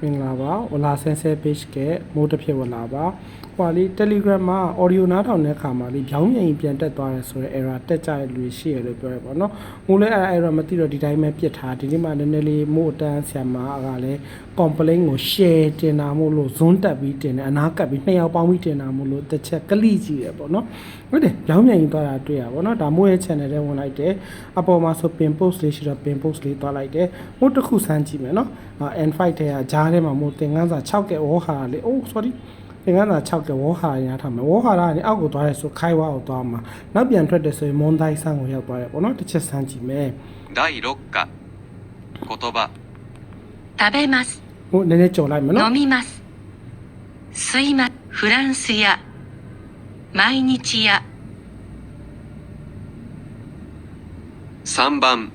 မင်္ဂလာပါဝလာဆန်ဆဲ page ကမိုးတစ်ဖြစ်ဝလာပါ ဟွာလေး Telegram မှာ audio နားထောင်တဲ့အခါမှာလေးဖြောင်းမြန်ပြန်တက်သွားတယ်ဆိုတော့ error တက်ကြတဲ့လူတွေရှိရလို့ပြောရပါတော့မိုးလည်းအဲ့ error မသိတော့ဒီတိုင်းပဲပြစ်ထားဒီနေ့မှနည်းနည်းလေးမိုးအတန်းဆရာမကလည်း complaint ကို share တင်တာမို့လို့ zone တက်ပြီးတင်တယ်အနာကပ်ပြီးနှစ်ယောက်ပေါင်းပြီးတင်တာမို့လို့တစ်ချက်ကလိကြည့်ရပေါ့နော်ဟုတ်တယ်ဖြောင်းမြန်ကြီးသွားတာတွေ့ရပါတော့ဒါမိုးရဲ့ channel ထဲဝင်လိုက်တယ်အပေါ်မှာဆို pin post လေးရှိတော့ pin post လေးသွားလိုက်တယ်မိုးတစ်ခုစမ်းကြည့်မယ်နော် N5 ထဲကဂျားထဲမှာမို့သင်္ကန်းစာ6ကဲဝေါ်ဟာလေအိုး sorry သင်္ကန်းစာ6ကဲဝေါ်ဟာရထားမယ်ဝေါ်ဟာရကနေအောက်ကိုသွားရဲဆိုခိုင်ဝါကိုသွားမှာနောက်ပြန်ထွက်တယ်ဆိုရင်မွန်တိုင်းဆန်းကိုရောက်သွားတယ်ပေါ့နော်တစ်ချက်စမ်းကြည့်မယ် 第6課言葉食べます。 ဟိုနည်းနည်းကြော်လိုက်မယ်နော် 飲みます。吸いま、フランスや、毎日や、 3番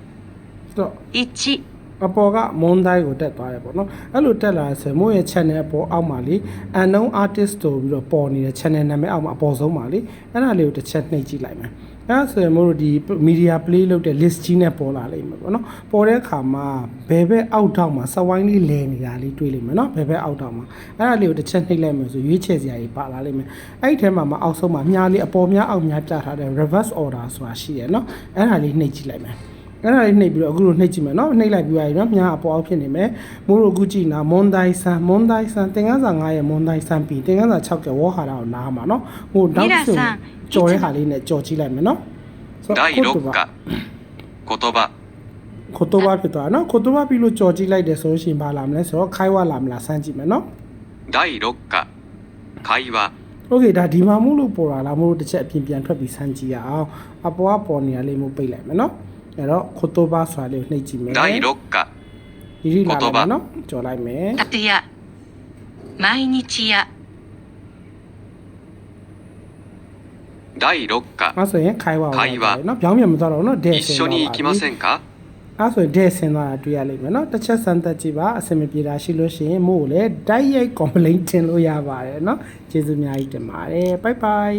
ဆိုတော့ 1、 အပေါ်ကမွန်တိုင်းကိုတက်သွားတယ်ပေါ့နော်အဲ့လိုတက်လာဆိုရင်မို့ရဲ့ channel အပေါ်အောက်မှာလေ unknown artist ဆိုပြီးတော့ပေါ်နေတဲ့ channel နာမည်အောက်မှာအပေါ်ဆုံးမှာလေအဲ့ဒါလေးကိုတစ်ချက်နှိပ်ကြည့်လိုက်မယ်အဲ့ဒါဆိုရင်မို့တို့ဒီ media play လုပ်တဲ့ list ကြီးနဲ့ပေါ်လာလိမ့်မယ်ပေါ့နော်ပေါ်တဲ့အခါမှာဘယ်ဘက်အောက်ထောက်မှာစဝိုင်းလေးလဲနေတာလေးတွေ့လိမ့်မယ်နော်ဘယ်ဘက်အောက်ထောက်မှာအဲ့ဒါလေးကိုတစ်ချက်နှိပ်လိုက်မယ်ဆိုရွေးချယ်စရာကြီးပါလာလိမ့်မယ်အဲ့ဒီထဲမှာမအောက်ဆုံးမှာမြားလေးအပေါ်မြားအောက်မြားပြထားတဲ့ reverse order ဆိုတာရှိရယ်နော်အဲ့ဒါလေးနှိပ်ကြည့်လိုက်မယ် အဲ့ဒါလေးနှိပ်ပြီးတော့အခုလိုနှိပ်ကြည့်မယ်နော်နှိပ်လိုက်ပြီးပါပြီနော်မြားအပေါ်အောင်ဖြစ်နေမယ်မိုးတို့အခုကြည့်နာမွန်ဒိုင်ဆန်မွန်ဒိုင်ဆန်သင်္ကန်းစာ9ရဲ့မွန်ဒိုင်ဆန်ပြီသင်္ကန်းစာ6ကဝေါ်ဟာလာကိုနားမှာနော်ဟိုဒေါက်ဆန်ကြော်တဲ့ဟာလေးနဲ့ကြော်ကြည့်လိုက်မယ်နော်ဆိုတော့ကိုတော့ကကိုတော့ကိုတော့ပါဖြစ်သွားနော်ကိုတော့ပါပြီးလို့ကြော်ကြည့်လိုက်တယ်ဆိုလို့ရှိရင်ပါလာမလဲဆိုတော့ခိုင်ဝါလာမလားစမ်းကြည့်မယ်နော်ဒိုင်ရောကခိုင်ဝါโอเคဒါဒီမှာမို့လို့ပေါ်လာလားမို့လို့တစ်ချက်အပြင်ပြန်ထွက်ပြီးစမ်းကြည့်ရအောင်အပေါ်ကပေါ်နေရလေးမို့ပိတ်လိုက်မယ်နော် အဲ့တော့ kotoba ဆိုတာလေးကိုနှိပ်ကြည့်မယ်第6課ဒီဒီလာမယ်နော်ကြော်လိုက်မယ်徹夜毎日や第6課အဲ့ဆိုရင်ခိုင်ဝါခိုင်ဝါနော်ပြောင်းပြန်မသွားတော့ဘူးနော်ဒဲဆင်း一緒သွားに行きပါまပြီせんかအဲ့ဆိုရင်ဒဲဆင်းသွားတာတွေ့ရလိမ့်မယ်နော်တစ်ချက်စမ်းသက်ကြည့်ပါအဆင်မပြေတာရှိလို့ရှိရင်မို့ကိုလည်းတိုက်ရိုက် complaint တင်လို့ရပါတယ်နော်ကျေးဇူးအများကြီးတင်ပါတယ်ဘိုင်ဘိုင်